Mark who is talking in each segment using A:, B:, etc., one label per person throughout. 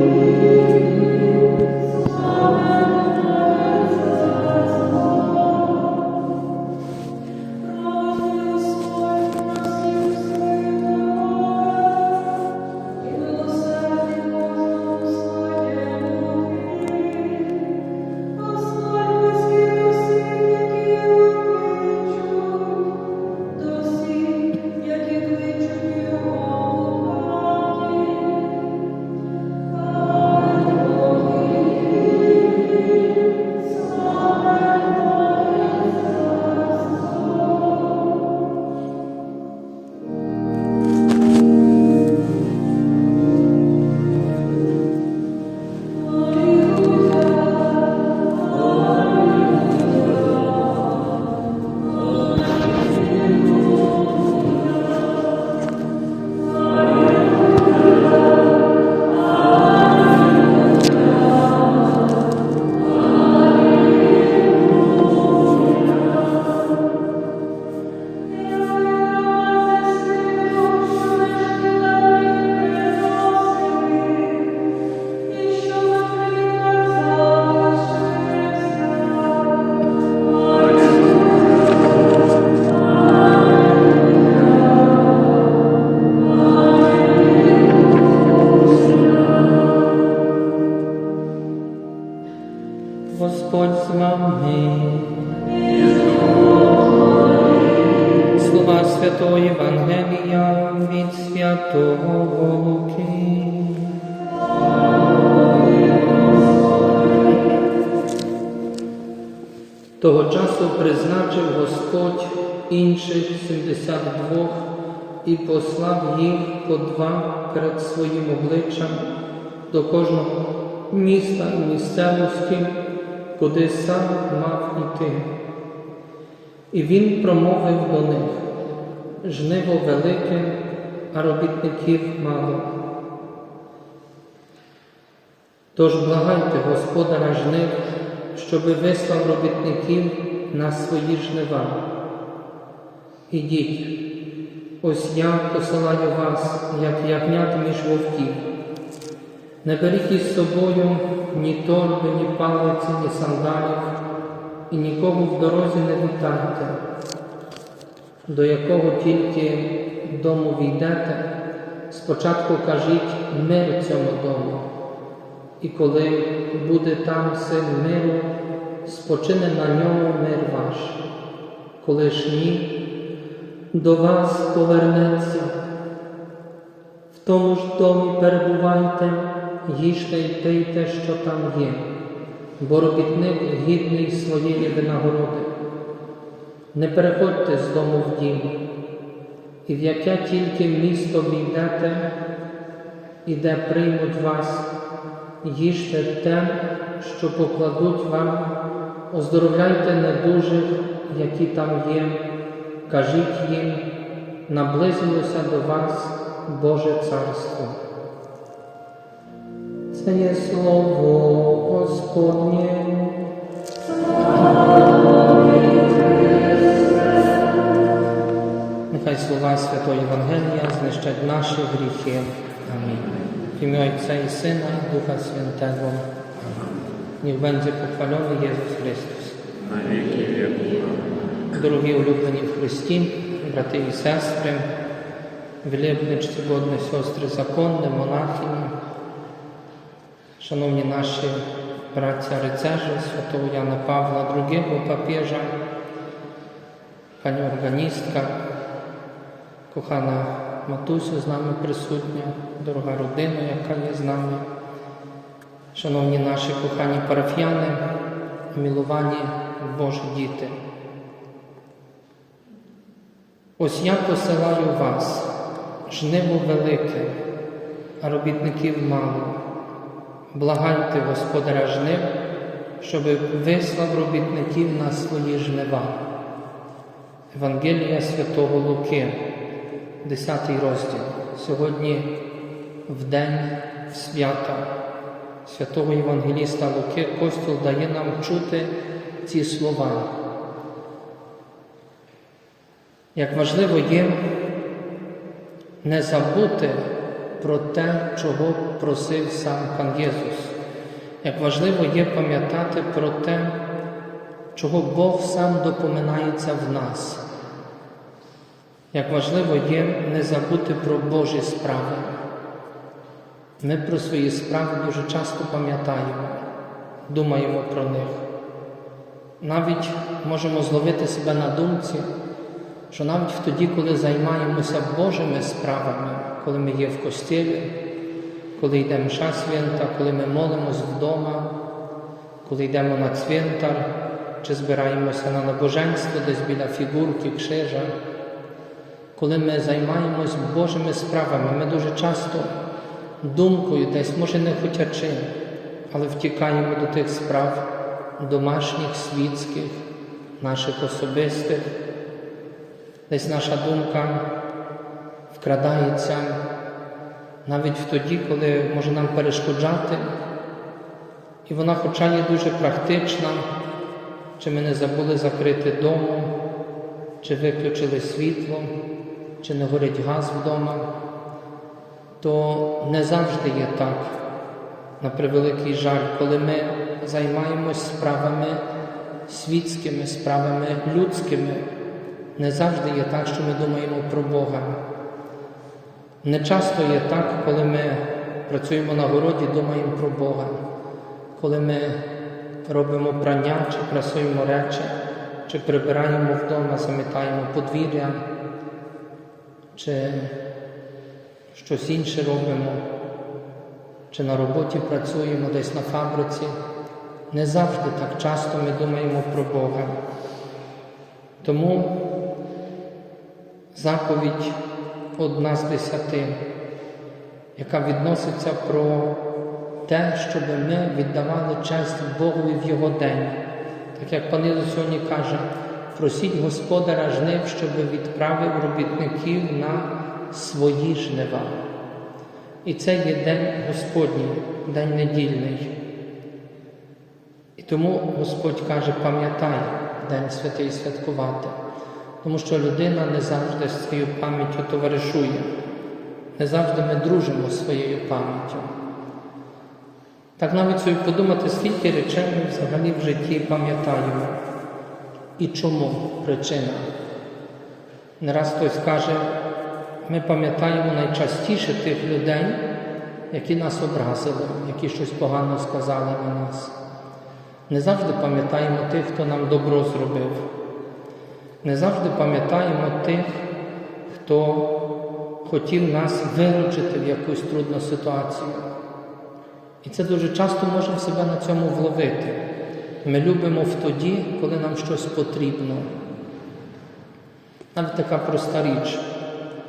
A: Господь перед своїм обличчям до кожного міста і місцевості, куди сам мав іти. І він промовив до них жниво велике, а робітників мало. Тож благайте Господара жнив, щоби вислав робітників на свої жнива. Ідіть, ось я посилаю вас, як ягнят між вовків. Не беріть із собою ні торби, ні палиці, ні сандалів, і нікого в дорозі не вітайте, до якого тільки дому війдете, спочатку кажіть мир цьому дому. І коли буде там син миру, спочине на ньому мир ваш. Коли ж ні, до вас повернеться. В тому ж домі перебувайте, їжте й пийте, що там є, бо робітник гідний своєї винагороди. Не переходьте з дому в дім, і в яке тільки місто війдете, і де приймуть вас, їжте те, що покладуть вам, оздоровляйте недужих, які там є, кажіть їм, наблизилося до вас Боже Царство. Це є слово Господнє. Нехай слова Святого Євангелія знищать наші гріхи. Амінь. Ім'я Отця і Сина, і Духа Святого. Амінь. Niech będzie pochwalony Jezus Chrystus. Дорогі улюблені в Христі, брати і сестри, велебні чтогодні сестри законні, монахині, шановні наші браття рицежі святого Яна Павла II, папieża, пані органістка, кохана матусю з нами присутня, дорога родина, яка є з нами, шановні наші кохані парафіяни, міловані Божі діти. Ось я посилаю вас, жниво велике, а робітників мало. Благайте Господаря жнив, щоб вислав робітників на свої жнива. Евангелія Святого Луки, 10 розділ. Сьогодні в день свята святого Євангеліста Луки Костюл дає нам чути ці слова. Як важливо є не забути про те, чого просив сам пан Єсус. Як важливо є пам'ятати про те, чого Бог сам допоминається в нас. Як важливо є не забути про Божі справи. Ми про свої справи дуже часто пам'ятаємо, думаємо про них. Навіть можемо зловити себе на думці, що навіть тоді, коли займаємося Божими справами, коли ми є в костілі, коли йдемо мша свята, коли ми молимось вдома, коли йдемо на цвинтар чи збираємося на набоженство десь біля фігурки, крижа, коли ми займаємось Божими справами, ми дуже часто думкою десь, може не хотячи, але втікаємо до тих справ домашніх, світських, наших особистих. Десь наша думка вкрадається навіть в тоді, коли може нам перешкоджати, і вона, хоча є дуже практична, чи ми не забули закрити дому, чи виключили світло, чи не горить газ вдома, то не завжди є так, на превеликий жаль, коли ми займаємось справами світськими, справами людськими. Не завжди є так, що ми думаємо про Бога. Не часто є так, коли ми працюємо на городі, думаємо про Бога, коли ми робимо прання, чи прасуємо речі, чи прибираємо вдома, замітаємо подвір'я, чи щось інше робимо, чи на роботі працюємо десь на фабриці. Не завжди так часто ми думаємо про Бога. Тому заповідь одна з десяти, яка відноситься про те, щоб ми віддавали честь Богові в Його день. Так як пан Ісус сьогодні каже, просіть Господаря жнив, щоб відправив робітників на свої жнива. І це є день Господній, день недільний. І тому Господь каже, пам'ятай День святий святкувати, тому що людина не завжди своєю пам'яттю товаришує, не завжди ми дружимо з своєю пам'яттю. Так навіть собі подумати, скільки речей ми взагалі в житті пам'ятаємо і чому причина. Не раз хтось каже, ми пам'ятаємо найчастіше тих людей, які нас образили, які щось погано сказали на нас. Не завжди пам'ятаємо тих, хто нам добро зробив. Не завжди пам'ятаємо тих, хто хотів нас виручити в якусь трудну ситуацію. І це дуже часто можемо себе на цьому вловити. Ми любимо в тоді, коли нам щось потрібно. Навіть така проста річ.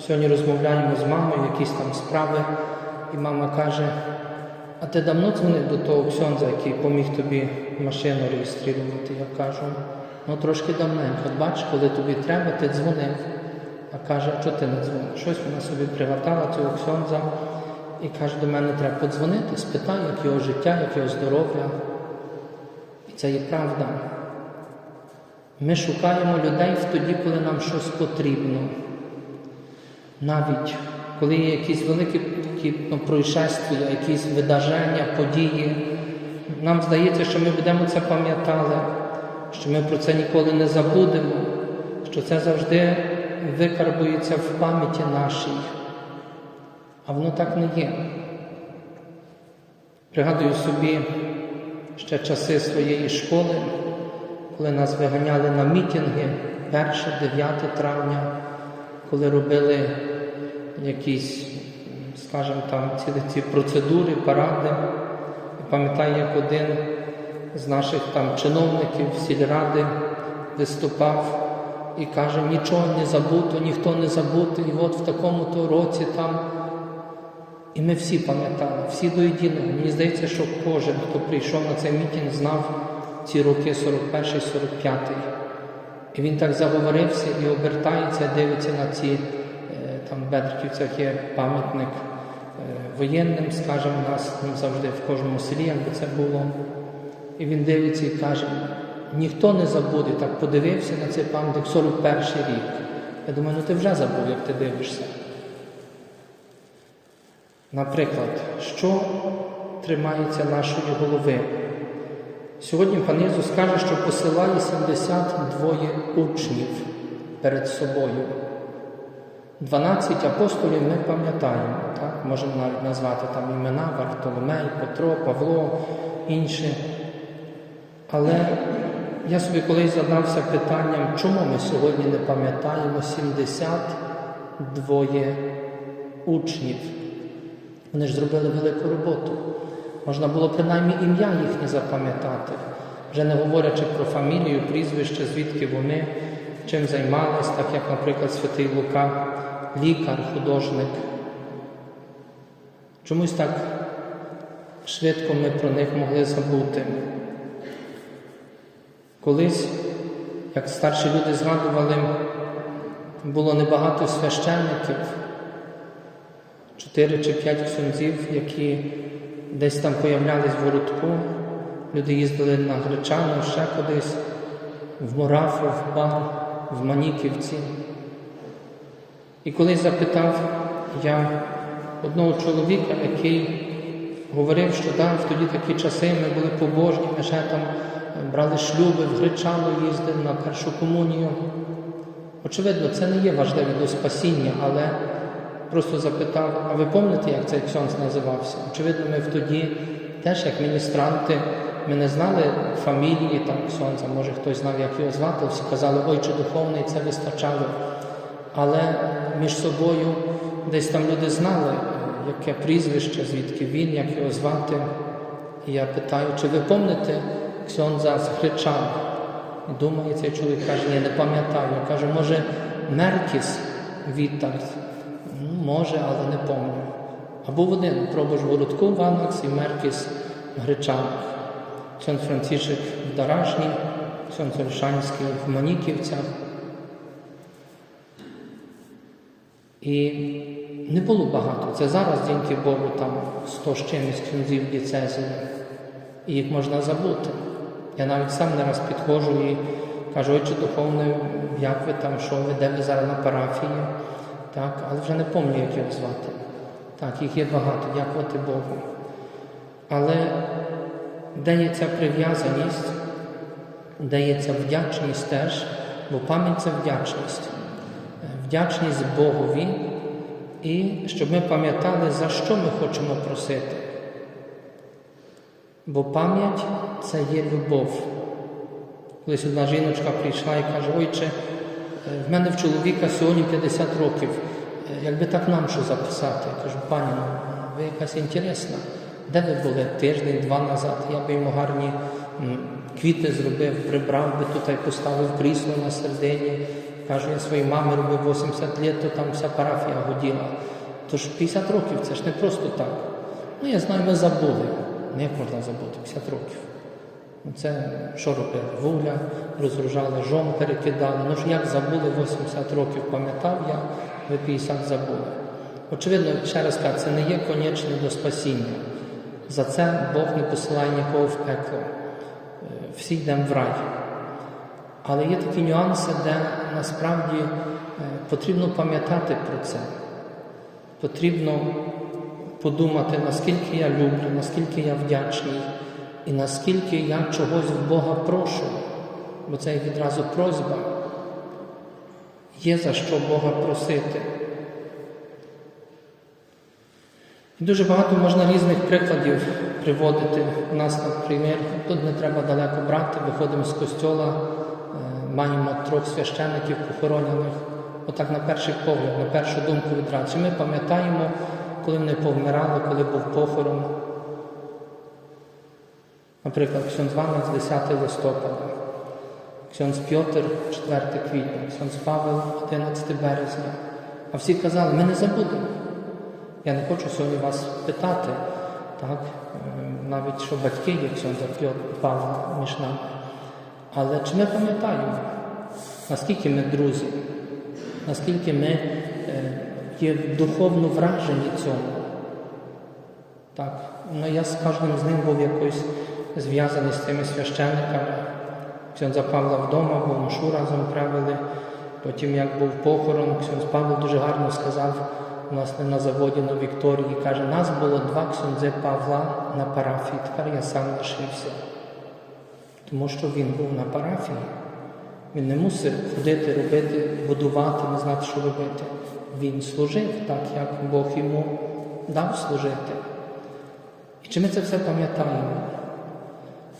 A: Сьогодні розмовляємо з мамою, якісь там справи, і мама каже, а ти давно дзвонив до того ксьонза, який поміг тобі машину реєструвати? Я кажу, ну трошки давненько. От бач, коли тобі треба, ти дзвонив. А каже, а чого ти не дзвонив? Щось вона собі пригадала цього ксьонза і каже, до мене треба подзвонити, спитай, як його життя, як його здоров'я. І це є правда. Ми шукаємо людей в тоді, коли нам щось потрібно. Навіть коли є якісь великі ну, происшествия, якісь видаження, події, нам здається, що ми будемо це пам'ятали, що ми про це ніколи не забудемо, що це завжди викарбується в пам'яті нашій. А воно так не є. Пригадую собі ще часи своєї школи, коли нас виганяли на мітинги 1-9 травня, коли робили якісь, скажімо там, цілі ці процедури, паради. Пам'ятаю, як один з наших там чиновників сільради виступав і каже, нічого не забуто, ніхто не забути, і от в такому-то році там. І ми всі пам'ятали, всі до єдиного. Мені здається, що кожен, хто прийшов на цей мітинг, знав ці роки 41-45. І він так заговорився і обертається, дивиться на ці, е, там в Бедриківцях є пам'ятник е, воєнним, скажімо, у нас там завжди в кожному селі, якби це було. І він дивиться і каже, ніхто не забуде, так подивився на цей пам'ятник 41 рік. Я думаю, ну ти вже забув, як ти дивишся. Наприклад, що тримається нашої голови? Сьогодні пан Ісус каже, що посилає 72 учнів перед собою. 12 апостолів ми пам'ятаємо, так? можемо навіть назвати там імена Вартоломей, Петро, Павло, інші. Але я собі колись задався питанням, чому ми сьогодні не пам'ятаємо 72 учнів. Вони ж зробили велику роботу. Можна було принаймні ім'я їхнє запам'ятати, вже не говорячи про фамілію, прізвище, звідки вони, чим займались, так як, наприклад, святий Лука, лікар, художник. Чомусь так швидко ми про них могли забути. Колись, як старші люди згадували, було небагато священників, чотири чи п'ять ксюнзів, які десь там появлялись в городку. Люди їздили на Гречану, ще кудись, в Морафу, в Бар, в Маніківці. І колись запитав я одного чоловіка, який говорив, що да, в тоді такі часи ми були побожні, ми ще там брали шлюби, в Гречану їздили на першу комунію. Очевидно, це не є важливе до спасіння, але просто запитав, а ви пам'ятаєте, як цей ксьонс називався? Очевидно, ми в тоді теж, як міністранти, ми не знали фамілії там ксьонса, може хтось знав, як його звати, всі казали, ой, чи духовний, це вистачало. Але між собою десь там люди знали, яке прізвище, звідки він, як його звати. І я питаю, чи ви пам'ятаєте Хричан? І думає, цей чоловік каже, ні, не пам'ятаю. Я кажу, може, Меркіс Вітальд? Може, але не пам'ятаю. А був один пробуж в городку в Анакс і Меркіс Гречанах. Ксьон Францішек в Даражній, Ксьон Сольшанський в Маніківцях. І не було багато. Це зараз, дякую Богу, там 100 з чимось князів діцезії, і їх можна забути. Я навіть сам не раз підходжу і кажу, отче духовне, як ви там, що ви, де ви зараз на парафії, так, але вже не пам'ятаю, як його звати. Так, їх є багато, дякувати Богу. Але де є ця прив'язаність, де є ця вдячність теж, бо пам'ять це вдячність. Вдячність Богові і щоб ми пам'ятали, за що ми хочемо просити. Бо пам'ять це є любов. Колись одна жіночка прийшла і каже, ойче, е, в мене в чоловіка сьогодні 50 років. Е, Якби так нам що записати? Я кажу, пані, ну ви якась інтересна. Де ви були тиждень-два назад? Я би йому гарні квіти зробив, прибрав би тут і поставив крісло на середині. Кажу, я своїй мамі робив 80 років, то там вся парафія годіла. Тож 50 років це ж не просто так. Ну, я знаю, ми забули. Ну, як можна забути? 50 років. Ну, Це що робили? Вугля, розгружали, жом перекидали. Ну ж як забули 80 років, пам'ятав я, ви 50 забули. Очевидно, ще раз кажу, це не є конечне до спасіння. За це Бог не посилає нікого в пекло. Е, Всі йдемо в рай. Але є такі нюанси, де насправді е, потрібно пам'ятати про це. Потрібно подумати, наскільки я люблю, наскільки я вдячний і наскільки я чогось в Бога прошу. Бо це є відразу просьба. Є за що Бога просити. І дуже багато можна різних прикладів приводити. У нас, наприклад, тут не треба далеко брати, виходимо з костьола, е, маємо трьох священиків похоронених. Отак на перший погляд, на першу думку відразу. Чи ми пам'ятаємо, коли вони повмирали, коли був похорон? Наприклад, Ксьонз Ванець 10 листопада, Ксьонз Пьотр 4 квітня, Ксьонз Павел 11 березня. А всі казали, ми не забудемо. Я не хочу сьогодні вас питати, так, е, навіть що батьки є Ксьонза Павла між нами. Але чи ми пам'ятаємо, наскільки ми друзі, наскільки ми е, є духовно вражені цьому? Так, ну я з кожним з ним був якось зв'язаний з цими священниками. Ксьонза Павла вдома, бо мушу разом правили. Потім, як був похорон, Ксьонз Павло дуже гарно сказав, власне, на заводі на Вікторії, каже, нас було два ксьондзи Павла на парафії, тепер я сам лишився. Тому що він був на парафії. Він не мусив ходити, робити, будувати, не знати, що робити. Він служив так, як Бог йому дав служити. І чи ми це все пам'ятаємо?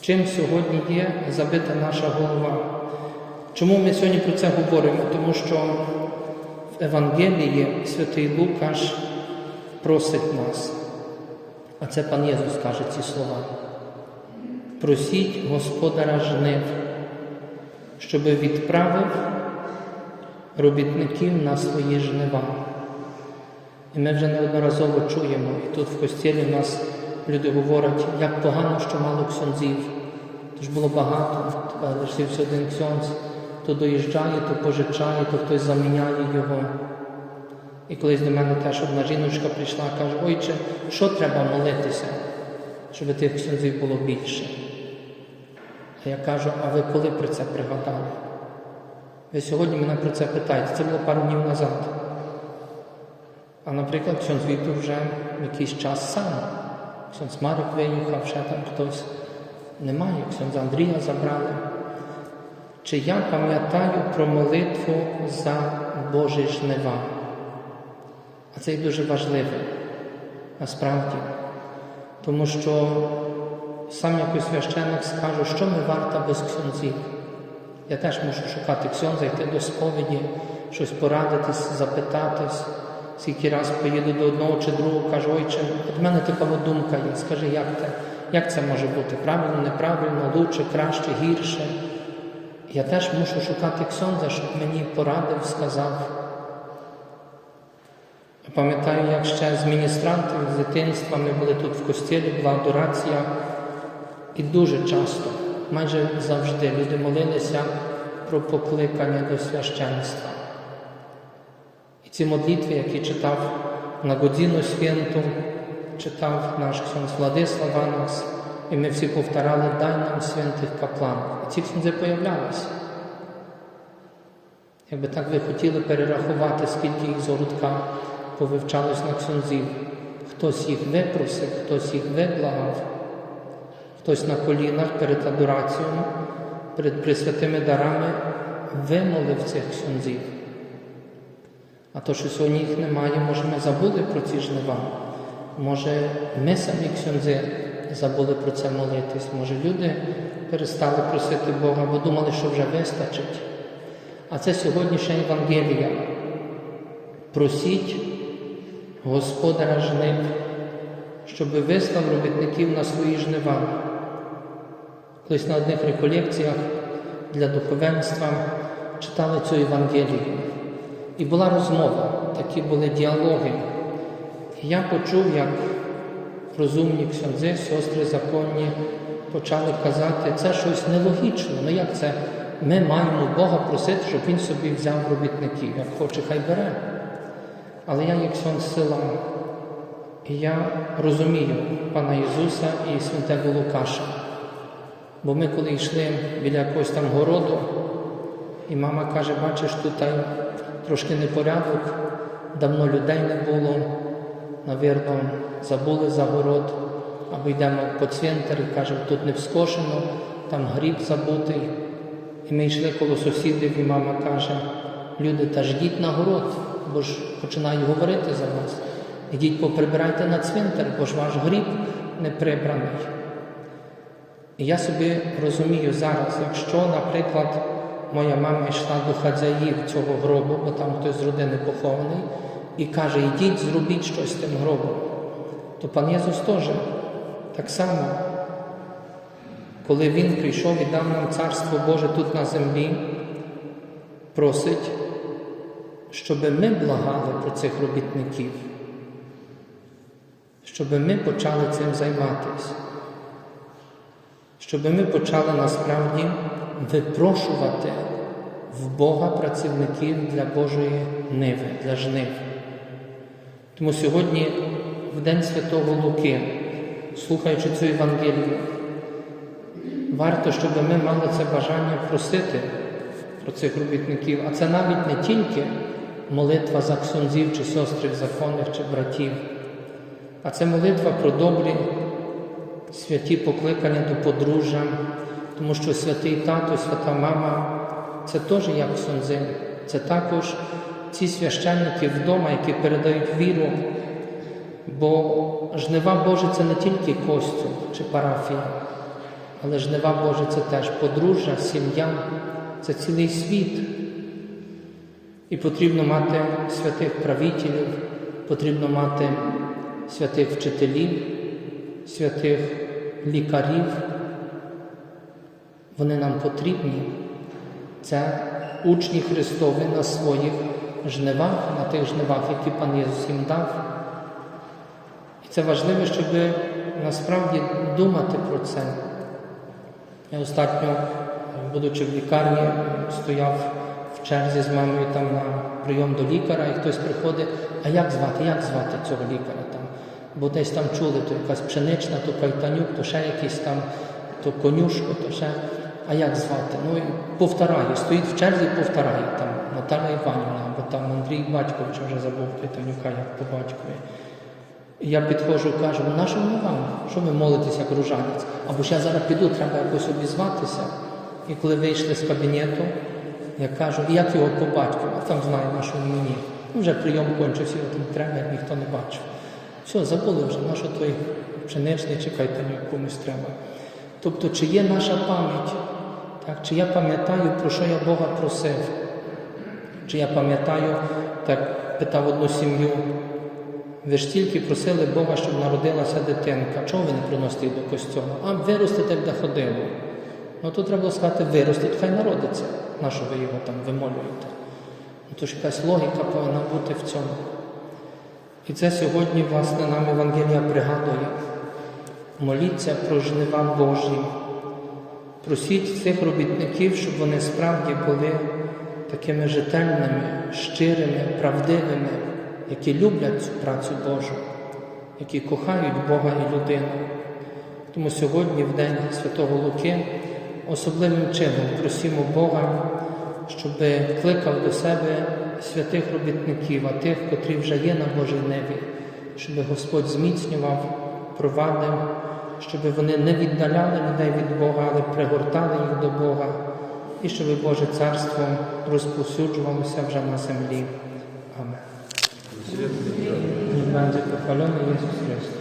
A: Чим сьогодні є забита наша голова? Чому ми сьогодні про це говоримо? Тому що в Евангелії святий Лукаш просить нас, а це пан Єсус каже ці слова. Просіть Господара жнив, щоб відправив робітників на свої жнива. І ми вже неодноразово чуємо, і тут в костілі в нас люди говорять, як погано, що мало ксьонзів. Тож було багато, тепер лишився один ксьонз, то доїжджає, то пожичає, то хтось заміняє його. І колись до мене теж одна жіночка прийшла каже, ойче, що треба молитися, щоб тих ксьонзів було більше? А я кажу, а ви коли про це пригадали? Ви сьогодні мене про це питаєте, це було пару днів назад. А наприклад, ксьонз Віктор вже якийсь час сам. Ксьонз Марик виїхав, ще там хтось немає, ксьонз Андрія забрали. Чи я пам'ятаю про молитву за Божі жнива? А це дуже важливо, насправді. Тому що сам якийсь священник скажу, що ми варта без ксьонзів. Я теж мушу шукати ксьонза, йти до сповіді, щось порадитись, запитатись. Скільки раз поїду до одного чи другого, кажу, ойче, от в мене така думка є. Скажи, як це, як це може бути? Правильно, неправильно, лучше, краще, гірше. Я теж мушу шукати ксьонза, щоб мені порадив, сказав. Пам'ятаю, як ще з міністрантів з дитинства ми були тут в костілі, була адорація, і дуже часто, майже завжди, люди молилися про покликання до священства. І ці молитви, які читав на годину святу, читав наш ксьонз Владислав Анас, і ми всі повторали дай нам святих каплан. І ці ксьонзи появлялися. Якби так ви хотіли перерахувати, скільки їх з повивчалось на ксьонзів. Хтось їх випросив, хтось їх виблагав, хтось на колінах перед адорацією, перед присвятими дарами вимолив цих ксьонзів. А то, що сьогодні їх немає, може ми забули про ці жнива. Може, ми самі ксьонзи забули про це молитись. Може, люди перестали просити Бога, бо думали, що вже вистачить. А це сьогоднішня Євангелія. Просіть Господара жнив, щоб вислав робітників на свої жнива. Колись на одних реколекціях для духовенства читали цю Євангелію. І була розмова, такі були діалоги. І я почув, як розумні ксьонзи, сестри законні почали казати, це щось нелогічно. Ну як це? Ми маємо Бога просити, щоб Він собі взяв робітників. Як хоче, хай бере. Але я є ксьон села. І я розумію пана Ісуса і святого Лукаша. Бо ми коли йшли біля якогось там городу, і мама каже, бачиш, тут трошки непорядок, давно людей не було, навірно, забули за город, або йдемо по цвинтар і кажемо, тут не вскошено, там гріб забутий. І ми йшли коло сусідів, і мама каже, люди, та ж йдіть на город, бо ж починають говорити за вас. Ідіть поприбирайте на цвинтар, бо ж ваш гріб не прибраний. І я собі розумію зараз, якщо, наприклад, моя мама йшла до хазяїв цього гробу, бо там хтось з родини похований, і каже, йдіть, зробіть щось з тим гробом, то пан Єсус теж так само, коли Він прийшов і дав нам Царство Боже тут на землі, просить, щоб ми благали про цих робітників, щоб ми почали цим займатися, щоб ми почали насправді випрошувати в Бога працівників для Божої ниви, для жнив. Тому сьогодні, в День Святого Луки, слухаючи цю Євангелію, варто, щоб ми мали це бажання просити про цих робітників, а це навіть не тільки молитва за ксьонзів чи сестрів законних чи братів. А це молитва про добрі святі покликання до подружжя, тому що святий тато, свята мама це теж як ксьонзи. Це також ці священники вдома, які передають віру. Бо жнива Боже це не тільки костюм чи парафія, але жнива Боже це теж подружжя, сім'я, це цілий світ. І потрібно мати святих правителів, потрібно мати святих вчителів, святих лікарів. Вони нам потрібні. Це учні Христові на своїх жнивах, на тих жнивах, які пан Єсус їм дав. І це важливо, щоб насправді думати про це. Я остатньо, будучи в лікарні, стояв в черзі з мамою там на прийом до лікаря, і хтось приходить, а як звати, як звати цього лікаря там? Бо десь там чули, то якась пшенична, то кайтанюк, то ще якийсь там, то конюшко, то ще. А як звати? Ну і повторяє, стоїть в черзі і повторяє там Наталя Іванівна, або там Андрій Батькович, вже забув Кайтанюка, як по батькові. Я підходжу і кажу, ну на що вам? Що ви молитесь як ружанець? Або ж я зараз піду, треба якось обізватися. І коли вийшли з кабінету, я кажу, як його по батькові, а там знаю, на що мені. Ну, вже прийом кончився, його там треба, як ніхто не бачив. Все, забули вже, на що той пшеничний чи кайтанюк комусь треба. Тобто, чи є наша пам'ять? Так, чи я пам'ятаю, про що я Бога просив? Чи я пам'ятаю, так питав одну сім'ю, ви ж тільки просили Бога, щоб народилася дитинка. Чого ви не приносите її до костюму? А виростете, де ходило. Ну то треба сказати, виростить, хай народиться. На що ви його там вимолюєте? Ну то ж якась логіка повинна бути в цьому. І це сьогодні, власне, нам Евангелія пригадує. Моліться про жнива Божі. Просіть цих робітників, щоб вони справді були такими жительними, щирими, правдивими, які люблять цю працю Божу, які кохають Бога і людину. Тому сьогодні, в День Святого Луки, особливим чином просимо Бога, щоб кликав до себе святих робітників, а тих, котрі вже є на Божій небі, щоб Господь зміцнював, провадив, щоб вони не віддаляли людей від Бога, але пригортали їх до Бога, і щоб Боже Царство розповсюджувалося вже на землі. Amen. Niech będzie pochwalony Jezus Chrystus.